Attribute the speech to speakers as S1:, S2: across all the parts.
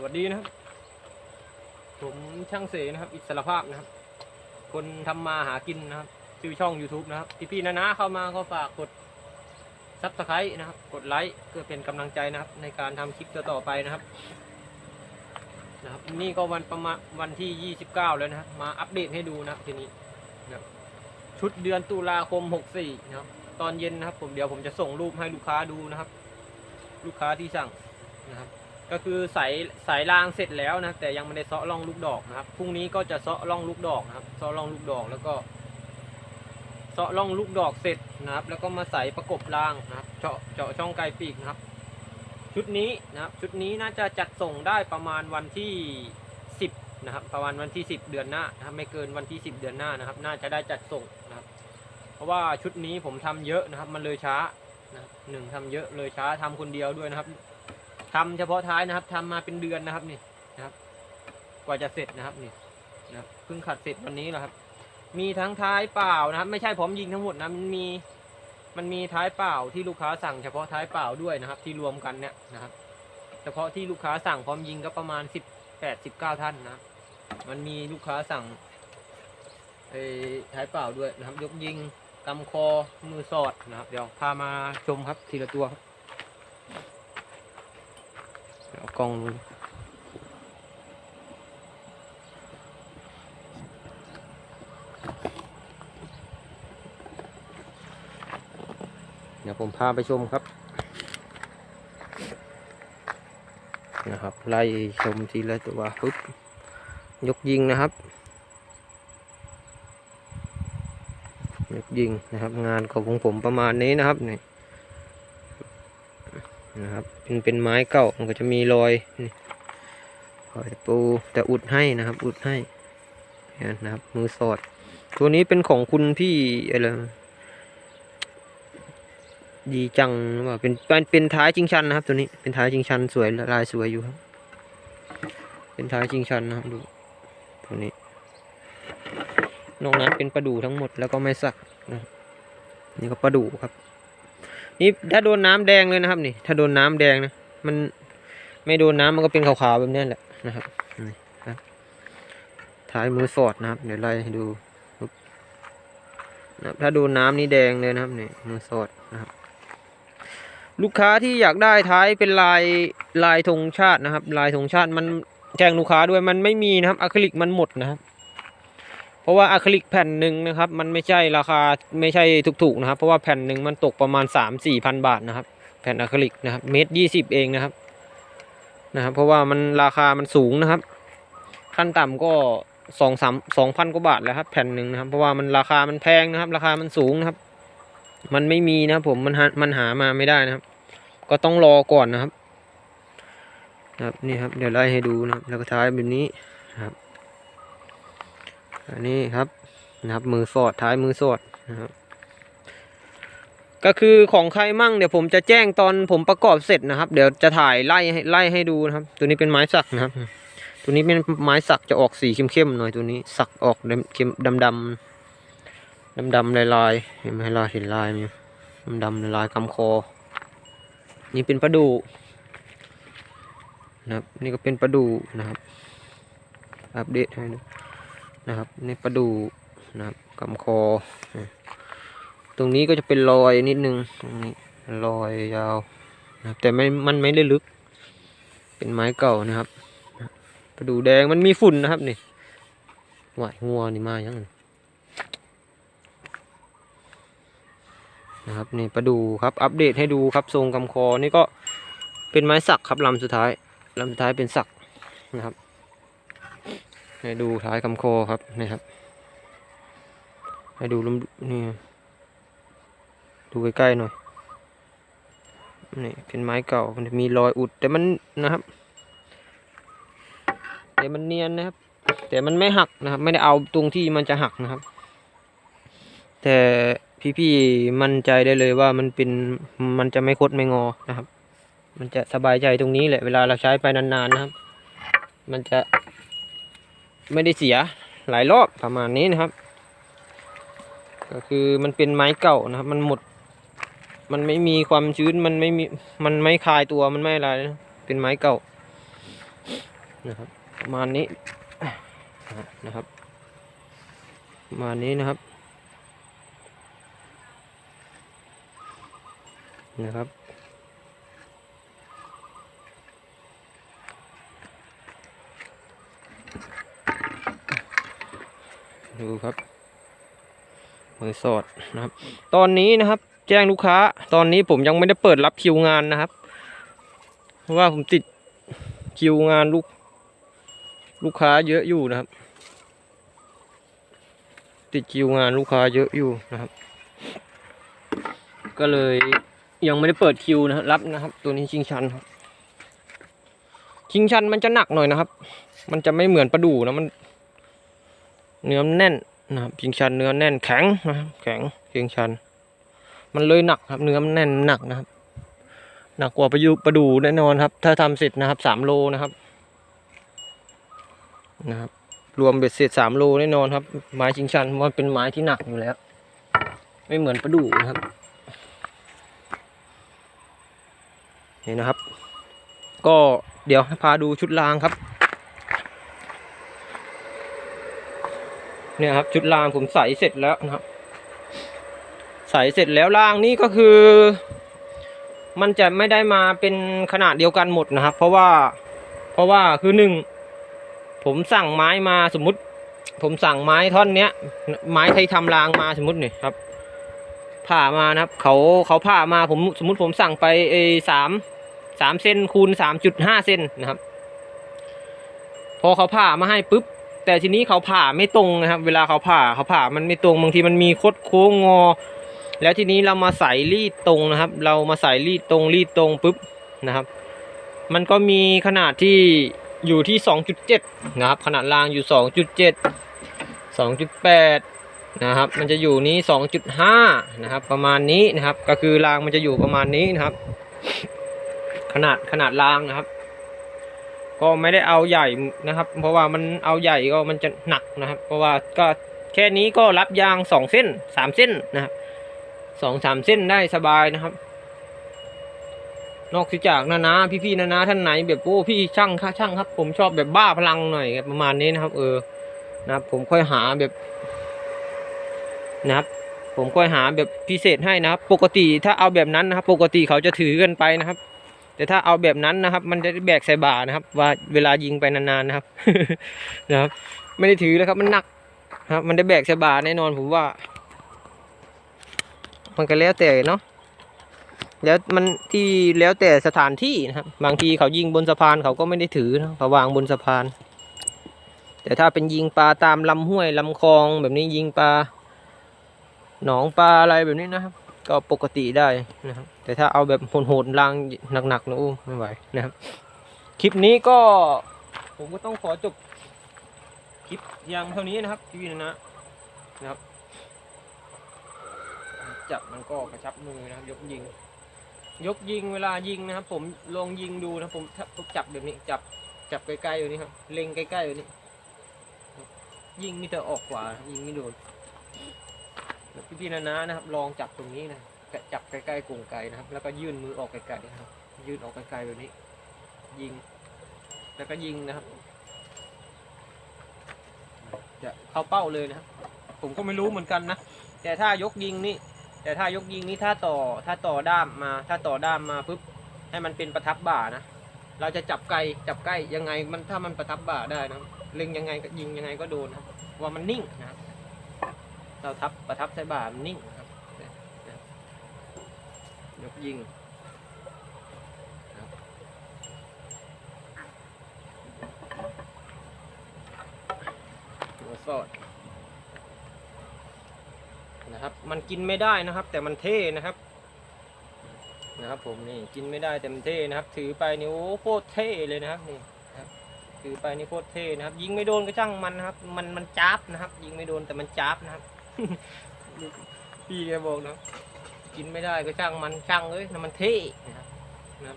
S1: สวัสดีนะครับ ผมช่างเสนะครับ อิสระภาพนะครับ คนทำมาหากินนะครับชื่อช่อง YouTube นะครับพี่ๆนะนะเข้ามาก็ฝากกดซับสไครต์นะครับ กดไลค์เพื่อเป็นกำลังใจนะครับ ในการทำคลิปต่อๆไปนะครับ นะครับ นี่ก็วันประมาณวันที่ 29 แล้วนะครับมาอัปเดตให้ดูนะครับทีนี้นะครับชุดเดือนตุลาคม 64 นะครับ ตอนเย็นนะครับ ผมเดี๋ยวผมจะส่งรูปให้ลูกค้าดูนะครับ ลูกค้าที่สั่งนะครับ ก็คือสายสายรางเสร็จแล้วนะแต่ยังไม่ได้เซาะร่องลูกดอกนะครับพรุ่งนี้ก็จะเซาะร่องลูกดอกนะครับเซาะร่องลูกดอกแล้วก็เซาะร่องลูกดอกเสร็จนะครับ แล้วก็มาใส่ประกบรางนะครับ เจาะเจาะช่องไกลปีกนะครับ ชุดนี้นะครับ ชุดนี้น่าจะจัดส่งได้ประมาณวันที่ 10นะครับ ประมาณวันที่ 10 เดือนหน้านะครับไม่เกินวันที่ 10 เดือนหน้านะครับ น่าจะได้จัดส่งนะครับ เพราะว่าชุดนี้ผมทำเยอะนะครับ มันเลยช้านะครับหนึ่งทำเยอะเลยช้าทำคนเดียวด้วยนะครับ ทำเฉพาะท้ายนะครับทำมาเป็นเดือนนะครับนี่นะครับ กว่าจะเสร็จนะครับนี่นะครับเพิ่งขัดเสร็จวันนี้แหละครับ มีทั้งท้ายเปล่านะครับ ไม่ใช่พร้อมยิงทั้งหมดนะมันมีมันมีท้ายเปล่าที่ลูกค้าสั่งเฉพาะท้ายเปล่าด้วยนะครับ ที่รวมกันเนี่ยนะครับ เฉพาะที่ลูกค้าสั่งพร้อมยิงก็ประมาณสิบแปดสิบเก้าท่านนะมันมีลูกค้าสั่งไอ้ท้ายเปล่าด้วยนะครับ ยกยิงกำคอมือสอดนะครับ เดี๋ยวพามาชมครับทีละตัวครับ เอากล้องดูเดี๋ยวผมพาไปชมครับ นะครับ ไล่ชมทีละตัวปุ๊บยกยิงนะครับ ยกยิงนะครับ งานของผมประมาณนี้นะครับนี่ นะครับเป็นเป็นไม้เก่ามันก็จะมีรอยนี่รอยปูแต่อุดให้นะครับ อุดให้นี่นะครับ มือสอด ตัวนี้เป็นของคุณพี่อะไรดีจังหรือว่าเป็นเป็นเป็นท้ายชิงชันนะครับ ตัวนี้เป็นท้ายชิงชันสวยลายสวยอยู่ครับ เป็นท้ายชิงชันนะครับดูตัวนี้นอกนั้นเป็นประดูทั้งหมดแล้วก็ไม่สักนะนี่ก็ประดูครับ นี่ถ้าโดนน้ำแดงเลยนะครับนี่ ถ้าโดนน้ำแดงนะ มันไม่โดนน้ำมันก็เป็นขาวๆแบบนี้แหละนะครับนี่ครับท้ายมือสอดนะครับ เดี๋ยวไล่ให้ดูนะถ้าโดนน้ำนี่แดงเลยนะครับนี่มือสอดนะครับ ลูกค้าที่อยากได้ท้ายเป็นลายลายธงชาตินะครับ ลายธงชาติมันแจ้งลูกค้าด้วยมันไม่มีนะครับอะคริลิกมันหมดนะครับ ราะว่าอะคริลิกแผ่นหนึ่งนะครับมันไม่ใช่ราคาไม่ใช่ถูกๆนะครับ เพราะว่าแผ่นหนึ่งมันตกประมาณ 3 4มสี่พันบาทนะครับ แผ่นอะคริลิกนะครับเมตรยี่สิบเองนะครับนะครับ เพราะว่ามันราคามันสูงนะครับ ขั้นต่ำก็สองสามสองพันกว่าบาทแล้วครับแผ่นหนึ่งนะครับเพราะว่ามันราคามันแพงนะครับ ราคามันสูงนะครับ มันไม่มีนะครับผมมันมันหามาไม่ได้นะครับ ก็ต้องรอก่อนนะครับนะครับนี่ครับเดี๋ยวไล่ให้ดูนะครับ แล้วก็ท้ายแบบนี้นะครับ อันนี้ครับนะครับ มือสอดท้ายมือสอดนะครับก็คือของใครมั่งเดี๋ยวผมจะแจ้งตอนผมประกอบเสร็จนะครับ เดี๋ยวจะถ่ายไล่ให้ไล่ให้ดูนะครับ ตัวนี้เป็นไม้สักนะครับ ตัวนี้เป็นไม้สักจะออกสีเข้มๆหน่อยตัวนี้สักออกดำเข้มดำดำดำดำลายลายๆเห็นไหมลายเห็นลายไหมดำดำลายๆกำคอ นี่เป็นปลาดูนะครับ นี่ก็เป็นปลาดูนะครับ อัปเดตให้ดู นะครับนี่ปลาดูนะครับกำคอ ตรงนี้ก็จะเป็นรอยนิดนึงตรงนี้รอยยาวนะครับแต่ไม่มันไม่ได้ลึก เป็นไม้เก่านะครับปลาดูแดงมันมีฝุ่นนะครับนี่หวายงัวนี่มายังนะครับนี่ปลาดูครับอัปเดตให้ดูครับทรงกำคอนี่ก็เป็นไม้สักครับลำสุดท้ายลำสุดท้ายเป็นสักนะครับ ให้ดูท้ายคำโคอครับนี่ครับ ให้ดูลำนี่ดูใกล้ๆหน่อยนี่เป็นไม้เก่ามันจะมีรอยอุดแต่มันนะครับแต่มันเนียนนะครับ แต่มันไม่หักนะครับ ไม่ได้เอาตรงที่มันจะหักนะครับ แต่พี่ๆมั่นใจได้เลยว่ามันเป็นมันจะไม่คดไม่งอนะครับ มันจะสบายใจตรงนี้แหละเวลาเราใช้ไปนานๆนะครับ มันจะ ไม่ได้เสียหลายรอบประมาณนี้นะครับ ก็คือมันเป็นไม้เก่านะครับ มันหมด มันไม่มีความชื้นมันไม่มีมันไม่คลายตัวมันไม่อะไรนะเป็นไม้เก่านะครับประมาณนี้นะครับประมาณนี้นะครับนะครับ ดูครับมือสอดนะครับ ตอนนี้นะครับ แจ้งลูกค้า ตอนนี้ผมยังไม่ได้เปิดรับคิวงานนะครับ เพราะว่าผมติดคิวงานลูกลูกค้าเยอะอยู่นะครับ ติดคิวงานลูกค้าเยอะอยู่นะครับ ก็เลยยังไม่ได้เปิดคิวนะครับรับนะครับ ตัวนี้ชิงชันครับชิงชันมันจะหนักหน่อยนะครับ มันจะไม่เหมือนปลาดูนะมัน เนื้อแน่นนะครับชิงชันเนื้อแน่นแข็งนะครับแข็งชิงชัน มันเลยหนักครับเนื้อมันแน่นหนักนะครับ หนักกว่าปลายูปลาดูแน่นอนครับ ถ้าทำเสร็จนะครับสามโลนะครับนะครับ รวมเบ็ดเสร็จสามโลแน่นอนครับ ไม้ชิงชันมันเป็นไม้ที่หนักอยู่แล้ว ไม่เหมือนปลาดูนะครับนี่นะครับ ก็เดี๋ยวพาดูชุดรางครับ เนี่ยครับชุดรางผมใส่เสร็จแล้วนะครับ ใส่เสร็จแล้วรางนี้ก็คือ มันจะไม่ได้มาเป็นขนาดเดียวกันหมดนะครับ เพราะว่าเพราะว่าคือหนึ่งผมสั่งไม้มาสมมติ ผมสั่งไม้ท่อนเนี้ย ไม้ไทยทำรางมาสมมตินี่ครับ ผ่ามานะครับเขาเขาผ่ามาผมสมมติผมสั่งไปเอสามสามเซนคูณสามจุดห้าเซนนะครับ พอเขาผ่ามาให้ปุ๊บ แต่ทีนี้เขาผ่าไม่ตรงนะครับ เวลาเขาผ่าเขาผ่ามันไม่ตรงบางทีมันมีคดโค้งงอ แล้วทีนี้เรามาใส่รีดตรงนะครับ เรามาใส่รีดตรงรีดตรงปุ๊บนะครับ มันก็มีขนาดที่อยู่ที่ 2.7 นะครับ ขนาดรางอยู่ 2.7 2.8 นะครับ มันจะอยู่นี้ 2.5 นะครับ ประมาณนี้นะครับ ก็คือรางมันจะอยู่ประมาณนี้นะครับ ขนาดขนาดรางนะครับ ก็ไม่ได้เอาใหญ่นะครับ เพราะว่ามันเอาใหญ่ก็มันจะหนักนะครับ เพราะว่าก็แค่นี้ก็รับยางสองเส้นสามเส้นนะครับสองสามเส้นได้สบายนะครับ นอกจากนานาพี่ๆนานาท่านไหน แบบโอ้พี่ช่างค่ะช่างครับ ผมชอบแบบบ้าพลังหน่อยประมาณนี้นะครับ เออนะครับ ผมค่อยหาแบบนะครับ ผมค่อยหาแบบพิเศษให้นะครับ ปกติถ้าเอาแบบนั้นนะครับ ปกติเขาจะถือกันไปนะครับ แต่ถ้าเอาแบบนั้นนะครับ มันจะแบกใส่บ่านะครับ ว่าเวลายิงไปนานๆนะครับนะครับ ไม่ได้ถือแล้วครับ มันหนักครับ มันได้แบกใส่บ่าแน่นอนผมว่า มันก็แล้วแต่เนาะแล้วมันที่แล้วแต่สถานที่นะครับ บางทีเขายิงบนสะพานเขาก็ไม่ได้ถือนะเขาวางบนสะพาน แต่ถ้าเป็นยิงปลาตามลำห้วยลำคลองแบบนี้ยิงปลาหนองปลาอะไรแบบนี้นะครับ ก็ปกติได้นะครับ แต่ถ้าเอาแบบโหดๆลางหนักๆนะโอ้ไม่ไหวนะครับ คลิปนี้ก็ผมก็ต้องขอจบคลิปเพียงเท่านี้นะครับพี่นะนะนะครับ จับมันก็กระชับมือนะครับ ยกยิง ยกยิงเวลายิงนะครับ ผมลองยิงดูนะผมถ้าจับแบบนี้ จับจับใกล้ๆอยู่นี่ครับ เล็งใกล้ๆอยู่นี่ยิงนี่จะออกขวายิงไม่โดน แล้วพี่ๆนะนะนะครับ ลองจับตรงนี้นะจับใกล้ๆกรงไกนะครับ แล้วก็ยื่นมือออกไกลๆนะครับ ยื่นออกไกลๆแบบนี้ ยิง แล้วก็ยิงนะครับ จะเข้าเป้าเลยนะครับ ผมก็ไม่รู้เหมือนกันนะ แต่ถ้ายกยิงนี่ แต่ถ้ายกยิงนี่ถ้าต่อ ถ้าต่อด้ามมา ถ้าต่อด้ามมาปุ๊บ ให้มันเป็นประทับบ่านะ เราจะจับไกล จับใกล้ยังไง มันถ้ามันประทับบ่าได้นะ เล็งยังไงก็ยิงยังไงก็โดนนะ ว่ามันนิ่งนะครับ เราทับประทับใส่บ่ามันนิ่งครับยกยิงหัวสอดนะครับ มันกินไม่ได้นะครับ แต่มันเท่นะครับ นะครับผมนี่กินไม่ได้แต่มันเท่นะครับ ถือไปนี่โอ้โคตรเท่เลยนะครับนี่ถือไปนี่โคตรเท่นะครับ ยิงไม่โดนก็ช่างมันนะครับ มันมันจับนะครับ ยิงไม่โดนแต่มันจับนะครับ พี่แกบอกนะกินไม่ได้ก็ช่างมันช่างเอ้ยนะมันเท่นะครับนะ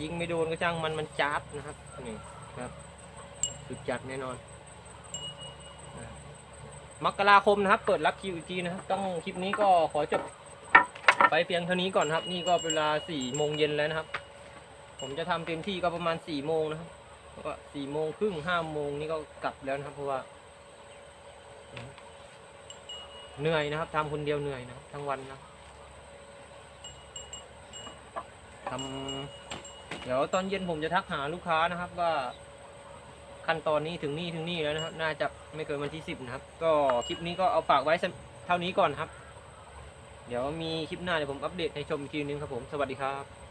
S1: ยิงไม่โดนก็ช่างมันมันจับนะครับนี่ครับสุดจัดแน่นอนมกราคมนะครับ เปิดรับคิวอีกทีนะครับ ต้องคลิปนี้ก็ขอจบไปเพียงเท่านี้ก่อนครับ นี่ก็เวลาสี่โมงเย็นแล้วนะครับ ผมจะทำเต็มที่ก็ประมาณสี่โมงนะครับเพราะว่าสี่โมงครึ่งห้าโมงนี่ก็กลับแล้วนะครับเพราะว่า เหนื่อยนะครับทำคนเดียวเหนื่อยนะทั้งวันนะทำเดี๋ยวตอนเย็นผมจะทักหาลูกค้านะครับว่าขั้นตอนนี้ถึงนี่ถึงนี่แล้วนะครับ น่าจะไม่เกินวันที่สิบนะครับ ก็คลิปนี้ก็เอาฝากไว้เท่านี้ก่อนครับ เดี๋ยวมีคลิปหน้าเดี๋ยวผมอัปเดตให้ชมอีกทีนึงครับผม สวัสดีครับ